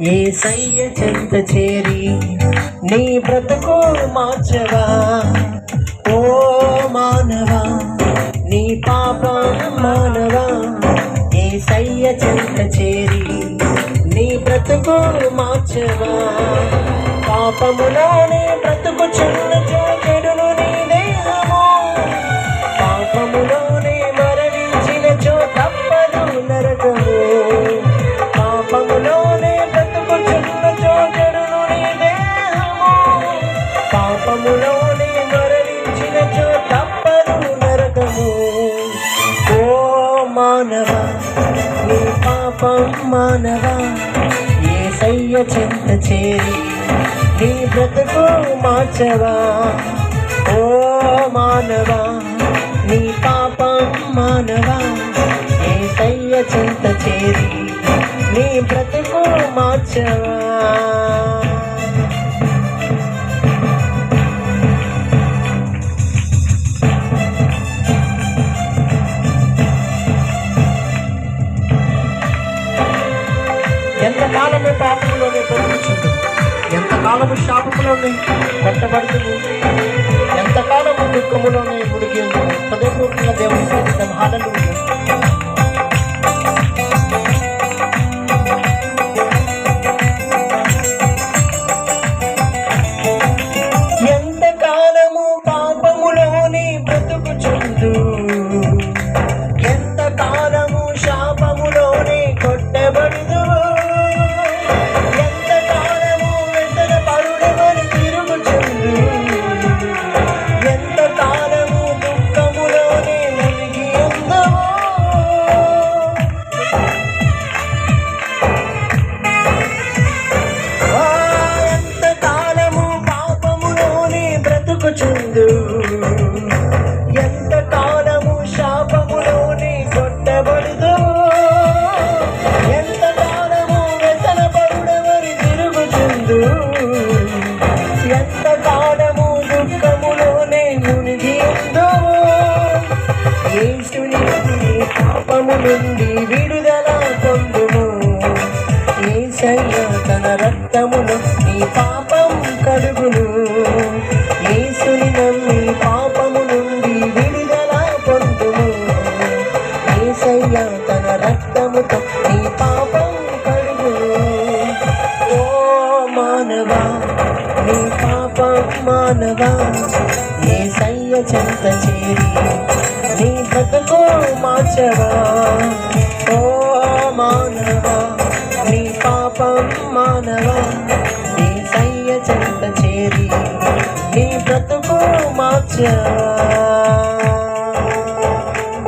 ఏ సయ్య చెంత చేరి నీ బ్రతుకు మార్చవా? ఓ మానవా నీ పాపం మానవా? ఏ సయ్య చెంత చేరి నీ బ్రతుకు మార్చవా? పాపములోనే బ్రతుకు పాపములోనే మరణించిన చో తప్పదు నరకము. ఓ మానవ నీ పాపం మానవ ఏ సయ్య చెంత చేరి నీ బ్రతుకు మార్చవా? ఓ మానవా నీ పాపం మానవా ఏ సయ్య చింత చేరి నీ బ్రతుకు మార్చవా? ఎంతకాలము శాపములోని కొట్టబడుతుంది ఎంతకాలము దుఃఖములోనే ముడిగి ఉంది హృదయపూర్వకంగా దేవుని సన్నిధిలో బ్రతుకుచుందు ఎంతకాలము శాపములోనే కొట్టబడుదు ఎంతకాలము వ్యసన తిరుగుతుంది ఎంత కాలము దుఃఖములోనే మునిగి ఉందో యేసుని పాపము నుండి విడుదల పొందుము. ఏసయ్య తన రక్తము ఏసయ్య తన రక్తముతో నీ పాపం కడుగును ఓ మానవా నీ పాపం మానవా ఏ సయ్య చెంత చేరి నీ బ్రతుకు మార్చవా? ఓ మానవా నీ పాపం మానవా ఏ సయ్య చెంత చేరి నీ బ్రతుకు మార్చవా